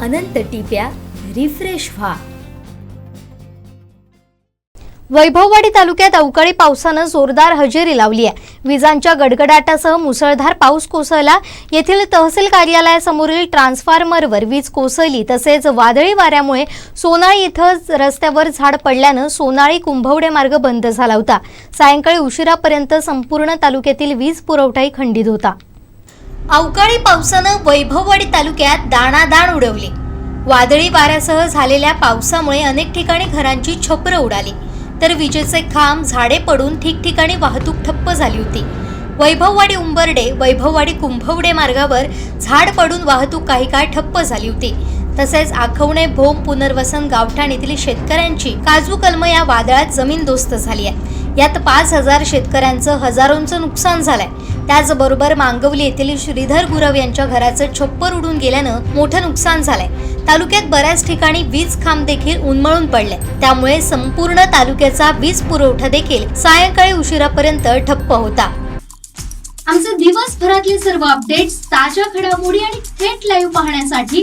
अनंत टिप्या refresh व्हा. वैभववाडी तालुक्यात अवकाळी पावसानं जोरदार हजेरी लावली आहे. विजांच्या गडगडाटासह मुसळधार पाऊस कोसळला. येथील तहसील कार्यालयासमोरील ट्रान्सफॉर्मरवर वीज कोसळली. तसेच वादळी वाऱ्यामुळे सोनाळी इथं रस्त्यावर झाड पडल्यानं सोनाळी कुंभवडे मार्ग बंद झाला होता. सायंकाळी उशिरापर्यंत संपूर्ण तालुक्यातील वीज पुरवठाही खंडित होता. अवकाळी पावसानं वैभववाडी तालुक्यात दाणादाण उडवली. वादळी वाऱ्यासह झालेल्या पावसामुळे अनेक ठिकाणी घरांची छपरं उडाली. तर विजेचे खांब झाडे पडून ठिकठिकाणी वाहतूक ठप्प झाली होती. वैभववाडी उंबर्डे वैभववाडी कुंभवडे मार्गावर झाड पडून वाहतूक काही काळ ठप्प झाली होती. तसेच आखवणे भोम पुनर्वसन गावठाण येथील शेतकऱ्यांची काजू कलम या वादळात जमीनदोस्त झाली आहे. यात पाच हजार शेतकऱ्यांचं हजारोंचं नुकसान झालंय. त्याचबरोबर मांगवली येथील श्रीधर गुरव यांच्या घराचं छप्पर उडून गेल्यानं मोठं नुकसान झालंय. तालुक्यात बऱ्याच ठिकाणी वीज खांब देखील उन्मळून पडले. त्यामुळे संपूर्ण तालुक्याचा वीज पुरवठा देखील सायंकाळी उशिरापर्यंत ठप्प होता. आमचे दिवसभरातले सर्व अपडेट्स ताज्या घडामोडी आणि थेट लाईव्ह पाहण्यासाठी